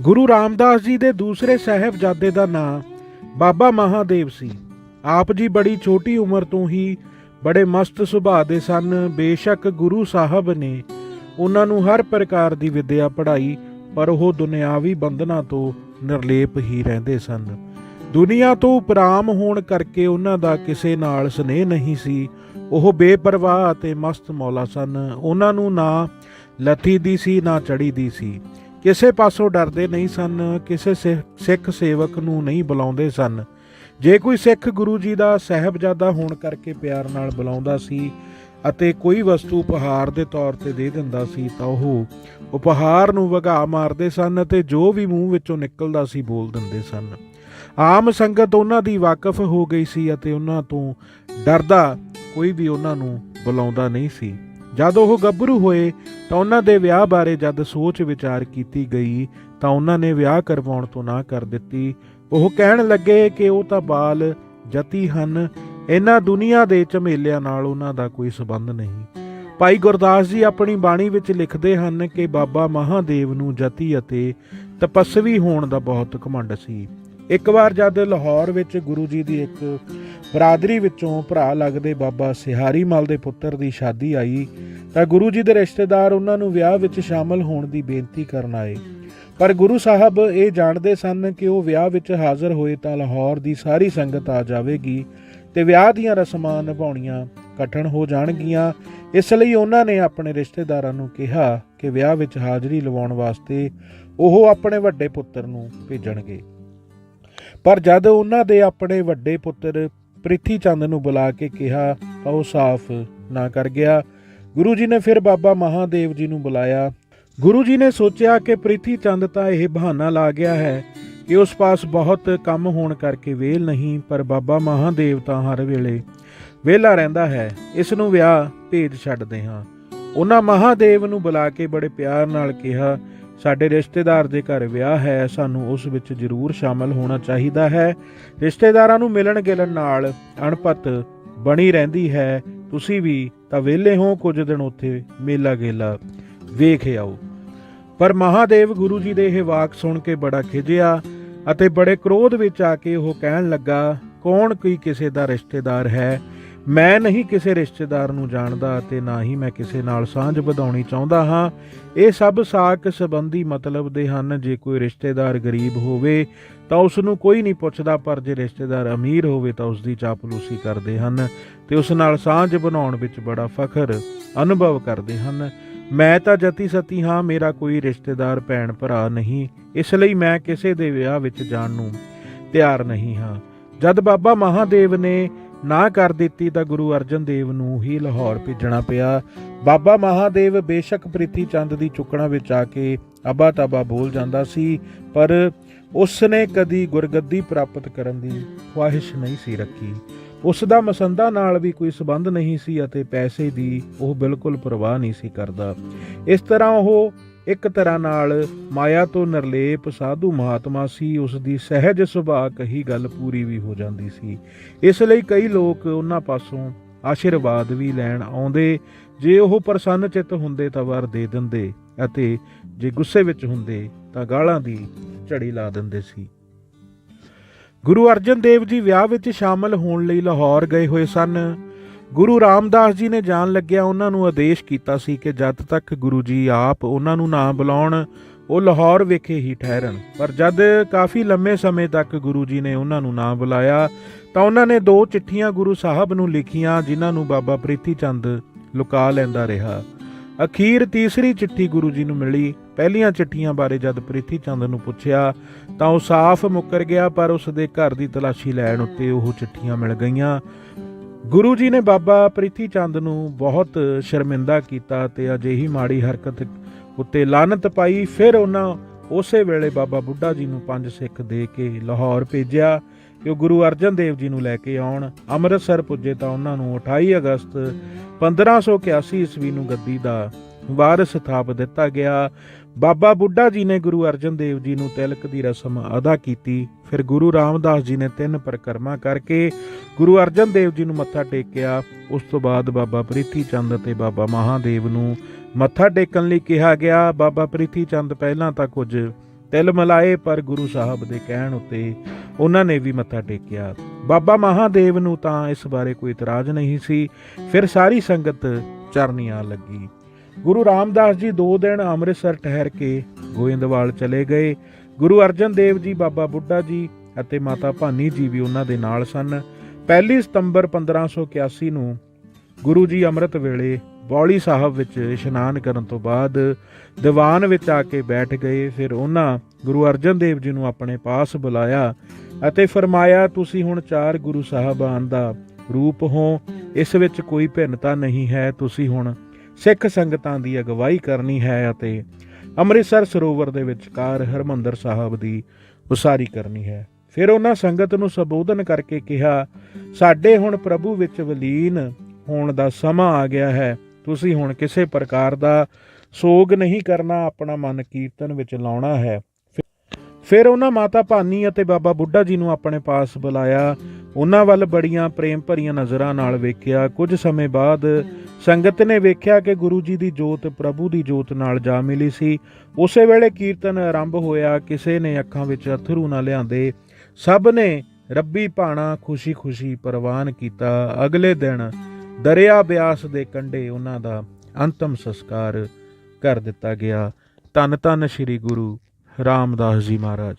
ਗੁਰੂ ਰਾਮਦਾਸ ਜੀ ਦੇ ਦੂਸਰੇ ਸਾਹਿਬਜ਼ਾਦੇ ਦਾ ਨਾਂ ਬਾਬਾ ਮਹਾਦੇਵ ਸੀ। ਆਪ ਜੀ ਬੜੀ ਛੋਟੀ ਉਮਰ ਤੋਂ ਹੀ ਬੜੇ ਮਸਤ ਸੁਭਾਅ ਦੇ ਸਨ। ਬੇਸ਼ੱਕ ਗੁਰੂ ਸਾਹਿਬ ਨੇ ਉਹਨਾਂ ਨੂੰ ਹਰ ਪ੍ਰਕਾਰ ਦੀ ਵਿੱਦਿਆ ਪੜ੍ਹਾਈ, ਪਰ ਉਹ ਦੁਨਿਆਵੀ ਬੰਧਨਾਂ ਤੋਂ ਨਿਰਲੇਪ ਹੀ ਰਹਿੰਦੇ ਸਨ। ਦੁਨੀਆ ਤੋਂ ਉਪਰਾਮ ਹੋਣ ਕਰਕੇ ਉਹਨਾਂ ਦਾ ਕਿਸੇ ਨਾਲ ਸਨੇਹ ਨਹੀਂ ਸੀ। ਉਹ ਬੇਪਰਵਾਹ ਅਤੇ ਮਸਤ ਮੌਲਾ ਸਨ। ਉਹਨਾਂ ਨੂੰ ਨਾ ਲੱਥੀ ਦੀ ਸੀ, ਨਾ ਚੜੀ ਦੀ ਸੀ। ਕਿਸੇ ਪਾਸੋਂ ਡਰਦੇ ਨਹੀਂ ਸਨ, ਕਿਸੇ ਸਿੱਖ- ਸਿੱਖ ਸੇਵਕ ਨੂੰ ਨਹੀਂ ਬੁਲਾਉਂਦੇ ਸਨ। ਜੇ ਕੋਈ ਸਿੱਖ ਗੁਰੂ ਜੀ ਦਾ ਸਹਿਬਜ਼ਾਦਾ ਹੋਣ ਕਰਕੇ ਪਿਆਰ ਨਾਲ ਬੁਲਾਉਂਦਾ ਸੀ ਅਤੇ ਕੋਈ ਵਸਤੂ ਉਪਹਾਰ ਦੇ ਤੌਰ ਤੇ ਦੇ ਦਿੰਦਾ ਸੀ, ਤਾਂ ਉਹ ਉਪਹਾਰ ਨੂੰ ਵਗਾ ਮਾਰਦੇ ਸਨ ਅਤੇ ਜੋ ਵੀ ਮੂੰਹ ਵਿੱਚੋਂ ਨਿਕਲਦਾ ਸੀ ਬੋਲ ਦਿੰਦੇ ਸਨ। ਆਮ ਸੰਗਤ ਉਹਨਾਂ ਦੀ ਵਾਕਿਫ ਹੋ ਗਈ ਸੀ ਅਤੇ ਉਹਨਾਂ ਤੋਂ ਡਰਦਾ ਕੋਈ ਵੀ ਉਹਨਾਂ ਨੂੰ ਬੁਲਾਉਂਦਾ ਨਹੀਂ ਸੀ। ਜਦ ਉਹ ਗੱਭਰੂ ਹੋਏ ਤਾਂ ਉਹਨਾਂ ਦੇ ਵਿਆਹ ਬਾਰੇ ਜਦ ਸੋਚ ਵਿਚਾਰ ਕੀਤੀ ਗਈ, ਤਾਂ ਉਹਨਾਂ ਨੇ ਵਿਆਹ ਕਰਵਾਉਣ ਤੋਂ ਨਾ ਕਰ ਦਿੱਤੀ। ਉਹ ਕਹਿਣ ਲੱਗੇ ਕਿ ਉਹ ਤਾਂ ਬਾਲ ਜਤੀ ਹਨ, ਇਹਨਾਂ ਦੁਨੀਆ ਦੇ ਝਮੇਲਿਆਂ ਨਾਲ ਉਹਨਾਂ ਦਾ ਕੋਈ ਸਬੰਧ ਨਹੀਂ। ਭਾਈ ਗੁਰਦਾਸ ਜੀ ਆਪਣੀ ਬਾਣੀ ਵਿੱਚ ਲਿਖਦੇ ਹਨ ਕਿ ਬਾਬਾ ਮਹਾਦੇਵ ਨੂੰ ਜਤੀ ਅਤੇ ਤਪਸਵੀ ਹੋਣ ਦਾ ਬਹੁਤ ਘਮੰਡ ਸੀ। ਇੱਕ ਵਾਰ ਜਦ ਲਾਹੌਰ ਵਿੱਚ ਗੁਰੂ ਜੀ ਦੀ ਇੱਕ ਬਰਾਦਰੀ ਵਿੱਚੋਂ ਭਰਾ ਲੱਗਦੇ ਬਾਬਾ ਸਿਹਾਰੀ ਮਲ ਦੇ ਪੁੱਤਰ ਦੀ ਸ਼ਾਦੀ ਆਈ, ਤਾਂ ਗੁਰੂ ਜੀ ਦੇ ਰਿਸ਼ਤੇਦਾਰ ਉਹਨਾਂ ਨੂੰ ਵਿਆਹ ਵਿੱਚ ਸ਼ਾਮਲ ਹੋਣ ਦੀ ਬੇਨਤੀ ਕਰਨ ਆਏ। ਪਰ ਗੁਰੂ ਸਾਹਿਬ ਇਹ ਜਾਣਦੇ ਸਨ ਕਿ ਉਹ ਵਿਆਹ ਵਿੱਚ ਹਾਜ਼ਰ ਹੋਏ ਤਾਂ ਲਾਹੌਰ ਦੀ ਸਾਰੀ ਸੰਗਤ ਆ ਜਾਵੇਗੀ ਤੇ ਵਿਆਹ ਦੀਆਂ ਰਸਮਾਂ ਨਿਭਾਉਣੀਆਂ ਕਠਨ ਹੋ ਜਾਣਗੀਆਂ। ਇਸ ਲਈ ਉਹਨਾਂ ਨੇ ਆਪਣੇ ਰਿਸ਼ਤੇਦਾਰਾਂ ਨੂੰ ਕਿਹਾ ਕਿ ਵਿਆਹ ਵਿੱਚ ਹਾਜ਼ਰੀ ਲਵਾਉਣ ਵਾਸਤੇ ਉਹ ਆਪਣੇ ਵੱਡੇ ਪੁੱਤਰ ਨੂੰ ਭੇਜਣਗੇ। ਪਰ ਜਦ ਉਹਨਾਂ ਦੇ ਆਪਣੇ ਵੱਡੇ ਪੁੱਤਰ ਪ੍ਰਿਥੀ ਚੰਦ ਨੂੰ ਬੁਲਾ ਕੇ ਕਿਹਾ ਤਾਂ ਉਹ ਸਾਫ਼ ਨਾ ਕਰ ਗਿਆ। ਗੁਰੂ ਜੀ ਨੇ ਫਿਰ ਬਾਬਾ ਮਹਾਦੇਵ ਜੀ ਨੂੰ ਬੁਲਾਇਆ। ਗੁਰੂ ਜੀ ਨੇ ਸੋਚਿਆ ਕਿ ਪ੍ਰਿਥੀ ਚੰਦ ਤਾਂ ਇਹ ਬਹਾਨਾ ਲਾ ਗਿਆ ਹੈ ਕਿ ਉਸ ਪਾਸ ਬਹੁਤ ਕੰਮ ਹੋਣ ਕਰਕੇ ਵੇਲ ਨਹੀਂ, ਪਰ ਬਾਬਾ ਮਹਾਦੇਵ ਤਾਂ ਹਰ ਵੇਲੇ ਵਿਹਲਾ ਰਹਿੰਦਾ ਹੈ। ਇਸ ਨੂੰ ਵਿਆਹ ਭੇਜ ਛੱਡਦੇ ਹਾਂ। ਉਹਨਾਂ ਮਹਾਦੇਵ ਨੂੰ ਬੁਲਾ ਕੇ ਬੜੇ ਪਿਆਰ ਨਾਲ ਕਿਹਾ ਸਾਡੇ ਰਿਸ਼ਤੇਦਾਰ ਦੇ ਘਰ ਵਿਆਹ ਹੈ, ਸਾਨੂੰ ਉਸ ਵਿੱਚ ਜ਼ਰੂਰ ਸ਼ਾਮਲ ਹੋਣਾ ਚਾਹੀਦਾ ਹੈ। ਰਿਸ਼ਤੇਦਾਰਾਂ ਨੂੰ ਮਿਲਣ ਗਿਲਣ ਨਾਲ ਅਣਪਤ ਬਣੀ ਰਹਿੰਦੀ ਹੈ। ਤੁਸੀਂ ਵੀ ਤਾਂ ਵਿਹਲੇ ਹੋ ਕੁਝ ਦਿਨ ਉੱਥੇ ਮੇਲਾ ਗੇਲਾ ਵੇਖ ਆਓ। ਪਰ ਮਹਾਦੇਵ ਗੁਰੂ ਜੀ ਦੇ ਇਹ ਵਾਕ ਸੁਣ ਕੇ ਬੜਾ ਖਿਜਿਆ ਅਤੇ ਬੜੇ ਕ੍ਰੋਧ ਵਿੱਚ ਆ ਕੇ ਉਹ ਕਹਿਣ ਲੱਗਾ, ਕੌਣ ਕੋਈ ਕਿਸੇ ਦਾ ਰਿਸ਼ਤੇਦਾਰ ਹੈ? ਮੈਂ ਨਹੀਂ ਕਿਸੇ ਰਿਸ਼ਤੇਦਾਰ ਨੂੰ ਜਾਣਦਾ ਅਤੇ ਨਾ ਹੀ ਮੈਂ ਕਿਸੇ ਨਾਲ ਸਾਂਝ ਵਧਾਉਣੀ ਚਾਹੁੰਦਾ ਹਾਂ। ਇਹ ਸਭ ਸਾਕ ਸੰਬੰਧੀ ਮਤਲਬ ਦੇ ਹਨ, ਜੇ ਕੋਈ ਰਿਸ਼ਤੇਦਾਰ ਗਰੀਬ ਹੋਵੇ ਤਾਂ ਉਸ ਨੂੰ ਕੋਈ ਨਹੀਂ ਪੁੱਛਦਾ, ਪਰ ਜੇ ਰਿਸ਼ਤੇਦਾਰ ਅਮੀਰ ਹੋਵੇ ਤਾਂ ਉਸ ਦੀ ਚਾਪਲੂਸੀ ਕਰਦੇ ਹਨ ਤੇ ਉਸ ਨਾਲ ਸਾਂਝ ਬਣਾਉਣ ਵਿੱਚ ਬੜਾ ਫਖਰ ਅਨੁਭਵ ਕਰਦੇ ਹਨ। ਮੈਂ ਤਾਂ ਜਤੀ ਸਤੀ ਹਾਂ, ਮੇਰਾ ਕੋਈ ਰਿਸ਼ਤੇਦਾਰ ਭੈਣ ਭਰਾ ਨਹੀਂ, ਇਸ ਲਈ ਮੈਂ ਕਿਸੇ ਦੇ ਵਿਆਹ ਵਿੱਚ ਜਾਣ ਨੂੰ ਤਿਆਰ ਨਹੀਂ ਹਾਂ। ਜਦ ਬਾਬਾ ਮਹਾਦੇਵ ਨੇ ਨਾ ਕਰ ਦਿੱਤੀ ਤਾਂ ਗੁਰੂ ਅਰਜਨ ਦੇਵ ਨੂੰ ਹੀ ਲਾਹੌਰ ਭੇਜਣਾ ਪਿਆ। ਬਾਬਾ ਮਹਾਦੇਵ ਬੇਸ਼ੱਕ ਪ੍ਰੀਤੀ ਚੰਦ ਦੀ ਚੁੱਕਣਾ ਵਿੱਚ ਆ ਕੇ ਅਬਾ ਤਬਾ ਬੋਲ ਜਾਂਦਾ ਸੀ, ਪਰ ਉਸ ਨੇ ਕਦੀ ਗੁਰਗੱਦੀ ਪ੍ਰਾਪਤ ਕਰਨ ਦੀ ਖਵਾਹਿਸ਼ ਨਹੀਂ ਸੀ ਰੱਖੀ। ਉਸ ਦਾ ਮਸੰਦਾ ਨਾਲ ਵੀ ਕੋਈ ਸਬੰਧ ਨਹੀਂ ਸੀ ਅਤੇ ਪੈਸੇ ਦੀ ਉਹ ਬਿਲਕੁਲ ਪਰਵਾਹ ਨਹੀਂ ਸੀ ਕਰਦਾ। ਇਸ ਤਰ੍ਹਾਂ ਉਹ ਇੱਕ ਤਰ੍ਹਾਂ ਨਾਲ ਮਾਇਆ ਤੋਂ ਨਿਰਲੇਪ ਸਾਧੂ ਮਹਾਤਮਾ ਸੀ, ਉਸ ਦੀ ਸਹਿਜ ਸੁਭਾਅ ਕਹੀ ਗੱਲ ਪੂਰੀ ਵੀ ਹੋ ਜਾਂਦੀ ਸੀ। ਇਸ ਲਈ ਕਈ ਲੋਕ ਉਹਨਾਂ ਪਾਸੋਂ ਆਸ਼ੀਰਵਾਦ ਵੀ ਲੈਣ ਆਉਂਦੇ, ਜੇ ਉਹ ਪ੍ਰਸੰਨ ਚਿੱਤ ਹੁੰਦੇ ਤਾਂ ਵਰ ਦੇ ਦਿੰਦੇ ਅਤੇ ਜੇ ਗੁੱਸੇ ਵਿੱਚ ਹੁੰਦੇ ਤਾਂ ਗਾਲਾਂ ਦੀ ਝੜੀ ਲਾ ਦਿੰਦੇ ਸੀ। ਗੁਰੂ ਅਰਜਨ ਦੇਵ ਜੀ ਵਿਆਹ ਵਿੱਚ ਸ਼ਾਮਲ ਹੋਣ ਲਈ ਲਾਹੌਰ ਗਏ ਹੋਏ ਸਨ। ਗੁਰੂ ਰਾਮਦਾਸ ਜੀ ਨੇ ਜਾਣ ਲੱਗਿਆ, ਉਹਨਾਂ ਨੂੰ ਆਦੇਸ਼ ਕੀਤਾ ਸੀ ਕਿ ਜਦ ਤੱਕ ਗੁਰੂ ਜੀ ਆਪ ਉਹਨਾਂ ਨੂੰ ਨਾ ਬੁਲਾਉਣ, ਉਹ ਲਾਹੌਰ ਵਿਖੇ ਹੀ ਠਹਿਰਨ ਪਰ ਜਦ ਕਾਫੀ ਲੰਮੇ ਸਮੇਂ ਤੱਕ ਗੁਰੂ ਜੀ ਨੇ ਉਹਨਾਂ ਨੂੰ ਨਾ ਬੁਲਾਇਆ, ਤਾਂ ਉਹਨਾਂ ਨੇ ਦੋ ਚਿੱਠੀਆਂ ਗੁਰੂ ਸਾਹਿਬ ਨੂੰ ਲਿਖੀਆਂ, ਜਿਨ੍ਹਾਂ ਨੂੰ ਬਾਬਾ ਪ੍ਰੀਤੀ ਚੰਦ ਲੁਕਾ ਲੈਂਦਾ ਰਿਹਾ। ਅਖੀਰ ਤੀਸਰੀ ਚਿੱਠੀ ਗੁਰੂ ਜੀ ਨੂੰ ਮਿਲੀ। ਪਹਿਲੀਆਂ ਚਿੱਠੀਆਂ ਬਾਰੇ ਜਦ ਪ੍ਰੀਤੀ ਚੰਦ ਨੂੰ ਪੁੱਛਿਆ, ਤਾਂ ਉਹ ਸਾਫ਼ ਮੁੱਕਰ ਗਿਆ, ਪਰ ਉਸ ਦੇ ਘਰ ਦੀ ਤਲਾਸ਼ੀ ਲੈਣ ਉੱਤੇ ਉਹ ਚਿੱਠੀਆਂ ਮਿਲ ਗਈਆਂ। ਗੁਰੂ ਜੀ ਨੇ ਬਾਬਾ ਪ੍ਰੀਤੀ ਚੰਦ ਨੂੰ ਬਹੁਤ ਸ਼ਰਮਿੰਦਾ ਕੀਤਾ ਤੇ ਅਜਿਹੀ ਮਾੜੀ ਹਰਕਤ ਉੱਤੇ ਲਾਨਤ ਪਾਈ। ਫਿਰ ਉਹਨਾਂ ਉਸੇ ਵੇਲੇ ਬਾਬਾ ਬੁੱਢਾ ਜੀ ਨੂੰ ਪੰਜ ਸਿੱਖ ਦੇ ਕੇ ਲਾਹੌਰ ਭੇਜਿਆ। ਕਿ ਉਹ ਗੁਰੂ ਅਰਜਨ ਦੇਵ ਜੀ ਨੂੰ ਲੈ ਕੇ ਆਉਣ। ਅੰਮ੍ਰਿਤਸਰ ਪੁੱਜੇ ਤਾਂ ਉਹਨਾਂ ਨੂੰ 28 ਅਗਸਤ 1581 ਈਸਵੀ ਨੂੰ ਗੱਦੀ ਦਾ ਵਾਰਿਸ ਥਾਪ ਦਿੱਤਾ ਗਿਆ। ਬਾਬਾ ਬੁੱਢਾ ਜੀ ਨੇ ਗੁਰੂ ਅਰਜਨ ਦੇਵ ਜੀ ਨੂੰ ਤਿਲਕ ਦੀ ਰਸਮ ਅਦਾ ਕੀਤੀ। ਫਿਰ ਗੁਰੂ ਰਾਮਦਾਸ ਜੀ ਨੇ ਤਿੰਨ ਪਰਿਕਰਮਾ ਕਰਕੇ ਗੁਰੂ ਅਰਜਨ ਦੇਵ ਜੀ ਨੂੰ ਮੱਥਾ ਟੇਕਿਆ। ਉਸ ਤੋਂ ਬਾਅਦ ਬਾਬਾ ਪ੍ਰੀਤੀ ਚੰਦ ਅਤੇ ਬਾਬਾ ਮਹਾਦੇਵ ਨੂੰ ਮੱਥਾ ਟੇਕਣ ਲਈ ਕਿਹਾ ਗਿਆ। ਬਾਬਾ ਪ੍ਰੀਤੀ ਚੰਦ ਪਹਿਲਾਂ ਤਾਂ ਕੁਝ ਤਿਲ ਮਲਾਏ, ਪਰ ਗੁਰੂ ਸਾਹਿਬ ਦੇ ਕਹਿਣ ਉੱਤੇ ਉਹਨਾਂ ਨੇ ਵੀ ਮੱਥਾ ਟੇਕਿਆ। ਬਾਬਾ ਮਹਾਦੇਵ ਨੂੰ ਤਾਂ ਇਸ ਬਾਰੇ ਕੋਈ ਇਤਰਾਜ਼ ਨਹੀਂ ਸੀ। ਫਿਰ ਸਾਰੀ ਸੰਗਤ ਚਰਨੀਆਂ ਲੱਗੀ। ਗੁਰੂ ਰਾਮਦਾਸ ਜੀ ਦੋ ਦਿਨ ਅੰਮ੍ਰਿਤਸਰ ਠਹਿਰ ਕੇ ਗੋਇੰਦਵਾਲ ਚਲੇ ਗਏ। ਗੁਰੂ ਅਰਜਨ ਦੇਵ ਜੀ, ਬਾਬਾ ਬੁੱਢਾ ਜੀ ਅਤੇ ਮਾਤਾ ਭਾਨੀ ਜੀ ਵੀ ਉਹਨਾਂ ਦੇ ਨਾਲ ਸਨ। 1 ਸਤੰਬਰ 1581 ਨੂੰ ਗੁਰੂ ਜੀ ਅੰਮ੍ਰਿਤ ਵੇਲੇ ਬੌਲੀ ਸਾਹਿਬ ਵਿੱਚ ਇਸ਼ਨਾਨ ਕਰਨ ਤੋਂ ਬਾਅਦ ਦੀਵਾਨ ਵਿੱਚ ਆ ਕੇ ਬੈਠ ਗਏ। ਫਿਰ ਉਹਨਾਂ ਗੁਰੂ ਅਰਜਨ ਦੇਵ ਜੀ ਨੂੰ ਆਪਣੇ ਪਾਸ ਬੁਲਾਇਆ ਅਤੇ ਫਰਮਾਇਆ, ਤੁਸੀਂ ਹੁਣ ਚਾਰ ਗੁਰੂ ਸਾਹਿਬਾਨ ਦਾ ਰੂਪ ਹੋ। ਇਸ ਵਿੱਚ ਕੋਈ ਭਿੰਨਤਾ ਨਹੀਂ ਹੈ। ਤੁਸੀਂ ਹੁਣ ਸਿੱਖ ਸੰਗਤਾਂ ਦੀ ਅਗਵਾਈ ਕਰਨੀ ਹੈ ਅਤੇ ਅੰਮ੍ਰਿਤਸਰ ਸਰੋਵਰ ਦੇ ਵਿਚਕਾਰ ਹਰਮੰਦਰ ਸਾਹਿਬ ਦੀ ਉਸਾਰੀ ਕਰਨੀ ਹੈ। ਫਿਰ ਉਹਨਾਂ ਸੰਗਤ ਨੂੰ ਸੰਬੋਧਨ ਕਰਕੇ ਕਿਹਾ, ਸਾਡੇ ਹੁਣ ਪ੍ਰਭੂ ਵਿੱਚ ਵਲੀਨ ਹੋਣ ਦਾ ਸਮਾਂ ਆ ਗਿਆ ਹੈ। ਤੁਸੀਂ ਹੁਣ ਕਿਸੇ ਪ੍ਰਕਾਰ ਦਾ ਸੋਗ ਨਹੀਂ ਕਰਨਾ, ਆਪਣਾ ਮਨ ਕੀਰਤਨ ਵਿੱਚ ਲਾਉਣਾ ਹੈ। ਫਿਰ ਉਹਨਾਂ ਮਾਤਾ ਭਾਨੀ ਅਤੇ ਬਾਬਾ ਬੁੱਢਾ ਜੀ ਨੂੰ ਆਪਣੇ ਪਾਸ ਬੁਲਾਇਆ। ਉਹਨਾਂ ਵੱਲ ਬੜੀਆਂ ਪ੍ਰੇਮ ਭਰੀਆਂ ਨਜ਼ਰਾਂ ਨਾਲ ਵੇਖਿਆ। ਕੁਝ ਸਮੇਂ ਬਾਅਦ ਸੰਗਤ ਨੇ ਵੇਖਿਆ ਕਿ ਗੁਰੂ ਜੀ ਦੀ ਜੋਤ ਪ੍ਰਭੂ ਦੀ ਜੋਤ ਨਾਲ ਜਾ ਮਿਲੀ ਸੀ। ਉਸੇ ਵੇਲੇ ਕੀਰਤਨ ਆਰੰਭ ਹੋਇਆ। ਕਿਸੇ ਨੇ ਅੱਖਾਂ ਵਿੱਚ ਅਥਰੂ ਨਾ ਲਿਆਂਦੇ। ਸਭ ਨੇ ਰੱਬੀ ਭਾਣਾ ਖੁਸ਼ੀ-ਖੁਸ਼ੀ ਪ੍ਰਵਾਨ ਕੀਤਾ। ਅਗਲੇ ਦਿਨ ਦਰਿਆ ਬਿਆਸ ਦੇ ਕੰਢੇ ਉਹਨਾਂ ਦਾ ਅੰਤਮ ਸੰਸਕਾਰ ਕਰ ਦਿੱਤਾ ਗਿਆ। ਧੰਨ ਧੰਨ ਸ੍ਰੀ ਗੁਰੂ ਰਾਮਦਾਸ ਜੀ ਮਹਾਰਾਜ।